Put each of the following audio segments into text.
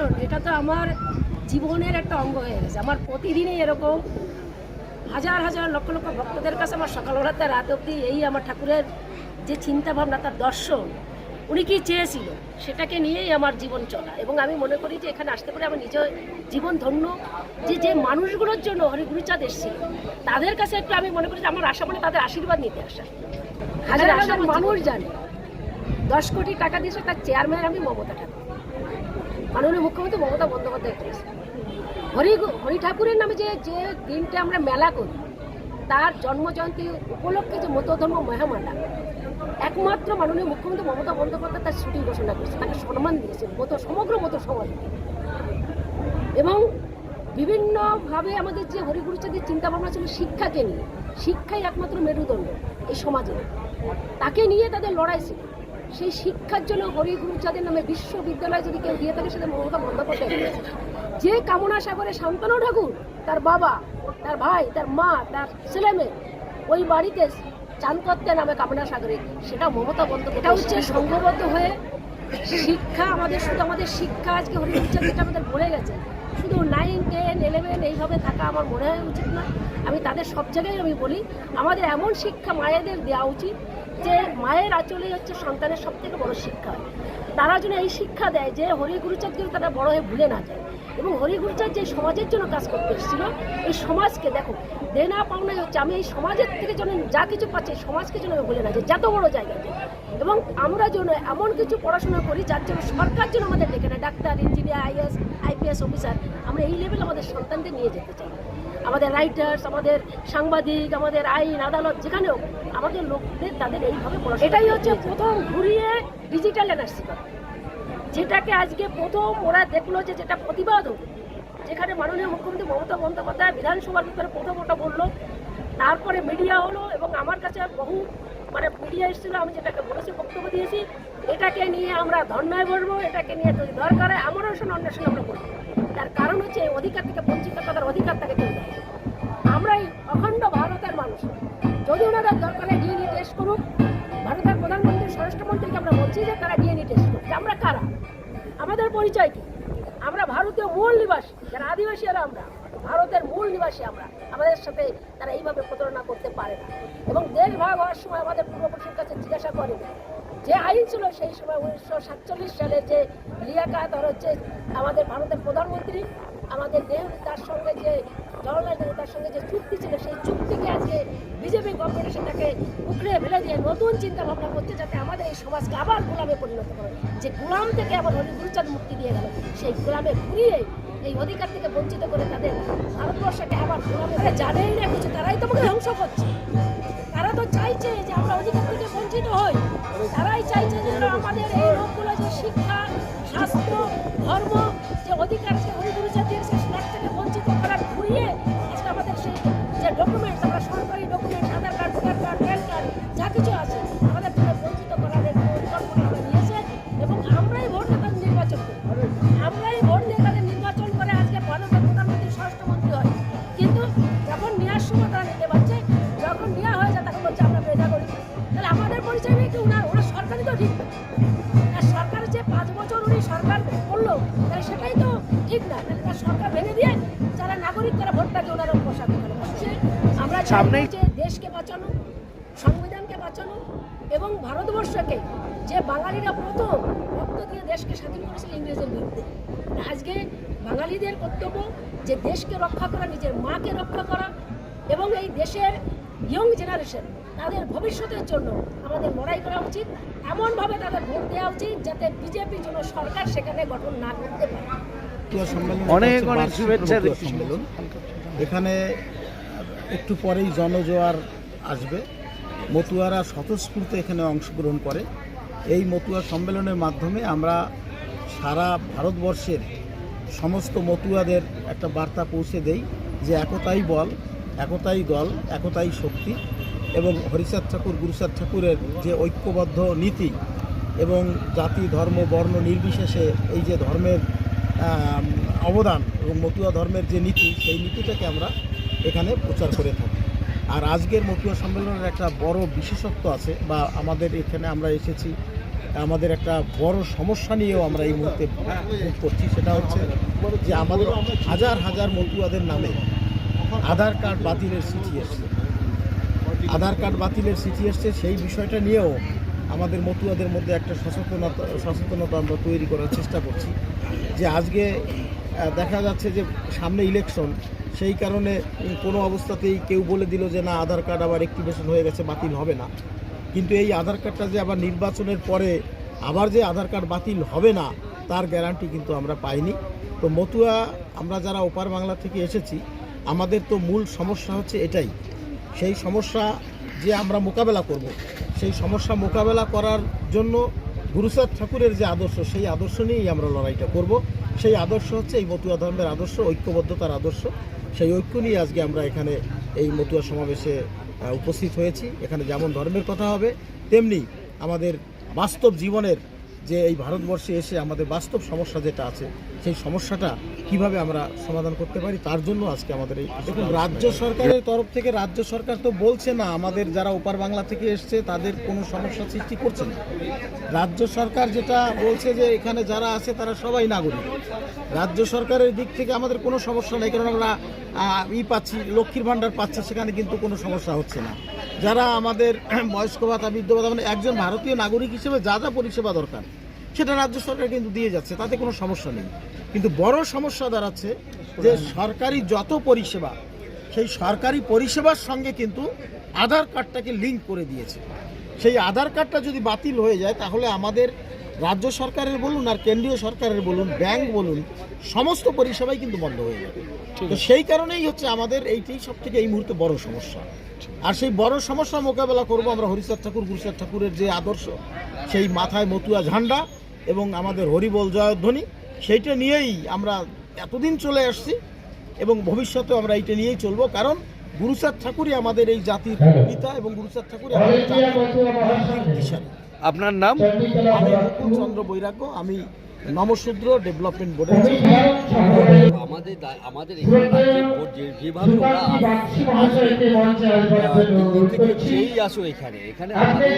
দর্শন এটা তো আমার জীবনের একটা অঙ্গ হয়ে গেছে। আমার প্রতিদিনই এরকম হাজার হাজার লক্ষ লক্ষ ভক্তদের কাছে আমার সকালবেলাতে রাত অবধি এই আমার ঠাকুরের যে চিন্তা ভাবনা তার দর্শন উনি কি চেয়েছিল সেটাকে নিয়েই আমার জীবন চলা। এবং আমি মনে করি যে এখানে আসতে পারে আমার নিজের জীবন ধন্য যে যে মানুষগুলোর জন্য হরিগুরুচাঁদ এসেছিল তাদের কাছে একটু আমি মনে করি যে আমার আশা মানে তাদের আশীর্বাদ নিতে আসা। হাজার হাজার মানুষ জানে দশ কোটি টাকা দিয়েছে তার চেয়ারম্যান আমি মমতা ঠাকুর। মাননীয় মুখ্যমন্ত্রী মমতা বন্দ্যোপাধ্যায় করেছে হরি হরি ঠাকুরের নামে যে যে দিনটা আমরা মেলা করি, তার জন্মজয়ন্তী উপলক্ষে যে মতধর্ম মহামালা, একমাত্র মাননীয় মুখ্যমন্ত্রী মমতা বন্দ্যোপাধ্যায় তার ছুটি ঘোষণা করেছে তাকে সম্মান দিয়েছে, মতো সমগ্র মতো সমাজ এবং বিভিন্নভাবে আমাদের যে হরিগুরুচাঁদের চিন্তা ভাবনা ছিল শিক্ষাকে নিয়ে, শিক্ষাই একমাত্র মেরুদণ্ড এই সমাজে। তাকে নিয়ে তাদের লড়াই ছিল। সেই শিক্ষার জন্য হরিগুরুচাঁদের নামে বিশ্ববিদ্যালয় যদি কেউ দিয়ে থাকে সেটা মমতা বন্দ্যোপাধ্যায়। যে কামনা সাগরে শান্তনু ঠাকুর, তার বাবা, তার ভাই, তার মা, তার ছেলে মেয়ে ওই বাড়িতে চান করতে নামে কামনা সাগরে, সেটা মমতা বন্দ্যোপাধ্যায়। হচ্ছে সংঘবদ্ধ হয়ে শিক্ষা আমাদের, শুধু আমাদের শিক্ষা আজকে হরিচাঁদ যেটা আমাদের ভরে গেছে। শুধু নাইন টেন ইলেভেন এইভাবে থাকা আমার মনে হয় উচিত না। আমি তাদের সব জায়গায় আমি বলি, আমাদের এমন শিক্ষা মায়েদের দেওয়া উচিত যে মায়ের আঁচলেই হচ্ছে সন্তানের সব থেকে বড় শিক্ষা। তারা যেন এই শিক্ষা দেয় যে হরি গুরুচাঁদকে তারা বড় হয়ে ভুলে না যায়। এবং হরি গুরুচাঁদ যে সমাজের জন্য কাজ করতে এসেছিল, এই সমাজকে দেখো, দেনা পাওনাই হচ্ছে, আমি এই সমাজের থেকে যেন যা কিছু পাচ্ছি সমাজকে যেন আমি ভুলে না যাই, যত বড় জায়গাতে এবং আমরা যেন এমন কিছু পড়াশোনা করি, যার জন্য সরকার যেন আমাদের ডেকে নেয়, ডাক্তার, ইঞ্জিনিয়ার, আইএস, আইপিএস অফিসার, আমরা এই লেভেলে আমাদের সন্তানদের নিয়ে যেতে চাই। আমাদের রাইটার্স আমাদের সাংবাদিক আমাদের আইন আদালত যেখানেও আমাদের লোকদের তাদের এইভাবে এটাই হচ্ছে প্রথম ঘুরিয়ে ডিজিটাল এনার্জি যেটাকে আজকে প্রথম ওরা দেখল যে যেটা প্রতিবাদ হলো যেখানে মাননীয় মুখ্যমন্ত্রী মমতা বন্দ্যোপাধ্যায় বিধানসভার ভিতরে প্রথম ওটা বলল তারপরে মিডিয়া হলো এবং আমার কাছে বহু মানে মিডিয়া এসেছিল আমি যেটাকে বলেছি বক্তব্য দিয়েছি। এটাকে নিয়ে আমরা ধর্নায় বলব এটাকে নিয়ে যদি দরকার হয় আমরণ অন্বেষণ আমরা করব তার কারণ হচ্ছে এই অধিকার থেকে বঞ্চিত তাদের অধিকার দেয় না। আমরা এই অখণ্ড ভারতের মানুষ। যদি ওনারা দরকারে ডিএনএ টেস্ট করুক, ভারতের প্রধানমন্ত্রী স্বরাষ্ট্রমন্ত্রীকে আমরা বলছি যে তারা ডিএনএ টেস্ট করুক। আমরা কারা? আমাদের পরিচয় কি? আমরা ভারতীয় মূল নিবাসী, যারা আদিবাসী এরা আমরা, ভারতের মূল নিবাসী আমরা। আমাদের সাথে তারা এইভাবে প্রতারণা করতে পারে না। এবং দেশ ভাগ হওয়ার সময় আমাদের পূর্বপুরুষের কাছে জিজ্ঞাসা করে যে আইন ছিল সেই সময় উনিশশো সাতচল্লিশ সালে যে লিয়াকাত আর হচ্ছে আমাদের ভারতের প্রধানমন্ত্রী, আমাদের নেহরু তার সঙ্গে যে জওয়াহরলাল নেহরু তার সঙ্গে যে চুক্তি ছিল, সেই চুক্তিকে আজকে বিজেপি গভর্নমেন্ট সেটাকে উখড়ে ফেলে দিয়ে নতুন চিন্তা ভাবনা করছে যাতে আমাদের এই সমাজকে আবার গোলামে পরিণত করে। যে গোলাম থেকে আবার হরি গুরুচাঁদ মুক্তি দিয়ে গেল, সেই গোলামে ঘুরিয়ে এই অধিকার থেকে বঞ্চিত করে তাদের ভারতবর্ষকে আবার গোলামে করে জানেই না কিছু, তারাই তোমাকে ধ্বংস করছে। তারা তো চাইছে যে আমরা অধিকার থেকে বঞ্চিত হই। তারাই চাইছে যে আমাদের এই তাহলে সেটাই তো ঠিক না। তাহলে তার সরকার ভেঙে দিয়ে যারা নাগরিক তারা ভোটটাকে ওনারা পোশাক আমরা চাই সামনেই- দেশকে বাঁচানো সংবিধানকে বাঁচানো এবং ভারতবর্ষকে যে বাঙালিরা প্রথম রক্ত দিয়ে দেশকে স্বাধীন করেছিল ইংরেজের বিরুদ্ধে। আজকে বাঙালিদের কর্তব্য যে দেশকে রক্ষা করা নিজের মাকে রক্ষা করা এবং এই দেশের ইয়ং জেনারেশন তাদের ভবিষ্যতের জন্য আমাদের লড়াই করা উচিত। এমনভাবে তাদের ভোট দেওয়া উচিত যাতে বিজেপি জন্য সরকার সেখানে গঠন না করতে পারে। অনেক অনেক শুভেচ্ছা সম্মেলন। এখানে একটু পরেই জনজোয়ার আসবে। মতুয়ারা স্বতঃস্ফূর্ত এখানে অংশগ্রহণ করে। এই মতুয়া সম্মেলনের মাধ্যমে আমরা সারা ভারতবর্ষের সমস্ত মতুয়াদের একটা বার্তা পৌঁছে দেই যে একতাই বল একতাই দল একতাই শক্তি। এবং হরিচাঁদ ঠাকুর গুরুচাঁদ ঠাকুরের যে ঐক্যবদ্ধ নীতি এবং জাতি, ধর্ম, বর্ণ নির্বিশেষে এই যে ধর্মের অবদান এবং মতুয়া ধর্মের যে নীতি, সেই নীতিটাকে আমরা এখানে প্রচার করে থাকি। আর আজকের মতুয়া সম্মেলনের একটা বড় বিশেষত্ব আছে বা আমাদের এখানে আমরা এসেছি, আমাদের একটা বড় সমস্যা নিয়েও আমরা এই মুহূর্তে করছি, সেটা হচ্ছে যে আমাদের হাজার হাজার মতুয়াদের নামে আধার কার্ড বাতিলের চিঠি এসছে। আধার কার্ড বাতিলের চিঠি এসছে, সেই বিষয়টা নিয়েও আমাদের মতুয়াদের মধ্যে একটা সচেতনতা সচেতনতা আমরা তৈরি করার চেষ্টা করছি। যে আজকে দেখা যাচ্ছে যে সামনে ইলেকশন সেই কারণে কোনো অবস্থাতেই কেউ বলে দিল যে না, আধার কার্ড আবার অ্যাক্টিভেশন হয়ে গেছে, বাতিল হবে না। কিন্তু এই আধার কার্ডটা যে আবার নির্বাচনের পরে আবার যে আধার কার্ড বাতিল হবে না, তার গ্যারান্টি কিন্তু আমরা পাইনি। তো মতুয়া, আমরা যারা ওপার বাংলা থেকে এসেছি, আমাদের তো মূল সমস্যা হচ্ছে এটাই সেই সমস্যা যে আমরা মোকাবেলা করব, সেই সমস্যা মোকাবেলা করার জন্য গুরুসাদ ঠাকুরের যে আদর্শ, সেই আদর্শ নিয়েই আমরা লড়াইটা করব। সেই আদর্শ হচ্ছে এই মতুয়া ধর্মের আদর্শ, ঐক্যবদ্ধতার আদর্শ। সেই ঐক্য নিয়ে আজকে আমরা এখানে এই মতুয়া সমাবেশে উপস্থিত হয়েছি। এখানে যেমন ধর্মের কথা হবে, তেমনি আমাদের বাস্তব জীবনের যে এই ভারতবর্ষে এসে আমাদের বাস্তব সমস্যা যেটা আছে সেই সমস্যাটা কীভাবে আমরা সমাধান করতে পারি তার জন্য আজকে আমাদের এই দেখুন রাজ্য সরকারের তরফ থেকে রাজ্য সরকার তো বলছে না আমাদের যারা ওপার বাংলা থেকে এসছে তাদের কোনো সমস্যা সৃষ্টি করছে না। রাজ্য সরকার যেটা বলছে যে এখানে যারা আছে তারা সবাই নাগরিক। রাজ্য সরকারের দিক থেকে আমাদের কোনো সমস্যা নেই কারণ আমরা ই পাচ্ছি লক্ষ্মীর ভাণ্ডার পাচ্ছি সেখানে কিন্তু কোনো সমস্যা হচ্ছে না। যারা আমাদের বয়স্ক ভাতা, বৃদ্ধ ভাতা মানে একজন ভারতীয় নাগরিক হিসেবে যা যা পরিষেবা দরকার, সেটা রাজ্য সরকার কিন্তু দিয়ে যাচ্ছে, তাতে কোনো সমস্যা নেই। কিন্তু বড় সমস্যা দাঁড়াচ্ছে যে সরকারি যত পরিষেবা, সেই সরকারি পরিষেবার সঙ্গে কিন্তু আধার কার্ডটাকে লিঙ্ক করে দিয়েছে। সেই আধার কার্ডটা যদি বাতিল হয়ে যায়, তাহলে আমাদের রাজ্য সরকারের বলুন আর কেন্দ্রীয় সরকারের বলুন ব্যাংক বলুন সমস্ত পরিষেবাই কিন্তু বন্ধ হয়ে যাবে। তো সেই কারণেই হচ্ছে আমাদের এইটাই সব থেকে এই মুহূর্তে বড় সমস্যা। আর সেই বড় সমস্যা মোকাবেলা করব আমরা হরিচাঁদ ঠাকুর গুরুচাঁদ ঠাকুরের যে আদর্শ সেই মাথায় মতুয়া ঝান্ডা এবং আমাদের হরিবল জয়ধ্বনি সেইটা নিয়েই আমরা এতদিন চলে আসছি এবং ভবিষ্যতেও আমরা এইটা নিয়েই চলবো। কারণ গুরুচাঁদ ঠাকুরই আমাদের এই জাতির পিতা এবং গুরুচাঁদ ঠাকুরই আমাদের জাতির। আপনার নাম? আমি মুকুল চন্দ্র বৈরাগ্য আমি নমশূদ্র ডেভেলপমেন্ট বোর্ডের আমাদের আমাদের যেভাবে ওরা থেকে যেই আসো এখানে। এখানে আমাদের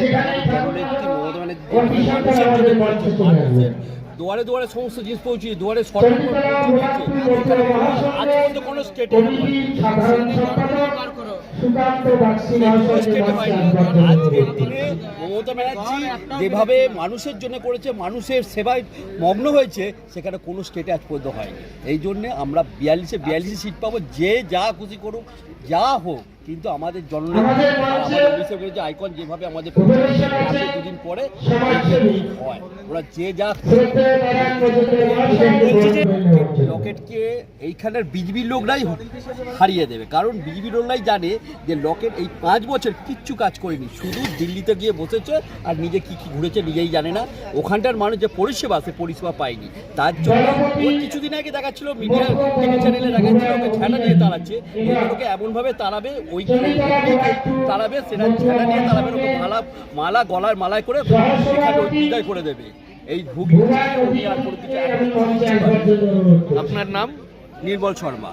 দুয়ারে দুয়ারে সমস্ত জিনিস পৌঁছে দুয়ারে সরকার। কোনো- আজ আজকের দিনে মমতা ব্যানার্জি যেভাবে মানুষের জন্য করেছে মানুষের সেবায় মগ্ন হয়েছে সেখানে কোনো স্টেটে আজ পর্যন্ত হয়নি। এই জন্যে আমরা বিয়াল্লিশে বিয়াল্লিশে সিট পাবো যে যা খুশি করুক যা হোক কিন্তু আমাদের জননেত্রী আমাদের যে আইকন যেভাবে আমাদের দুদিন পরে হয়। ওরা যে যে লকেটকে এইখানের বিজেপির লোকরাই হারিয়ে দেবে। কারণ বিজেপির লোকরাই জানে যে লকেট এই পাঁচ বছর কিচ্ছু কাজ করেনি। শুধু দিল্লিতে গিয়ে বসেছে আর নিজে কি কি ঘুরেছে নিজেই জানে না। ওখানটার মানুষ যে পরিষেবা, সে পরিষেবা পায়নি। তার জন্য কিছুদিন আগে দেখাচ্ছিল মিডিয়া, টিভি চ্যানেলে দেখাচ্ছিল, ওকে ঝাঁটা নিয়ে তাড়াচ্ছে। এগুলোকে এমনভাবে তাড়াবে, ওইখানে তাড়াবে, সেটা ঝাঁটা দিয়ে তাড়াবে, ওকে মালা মালা গলার মালায় করে সেখানে করে দেবে। এই ভুগি আর আপনার নাম? নির্মল শর্মা।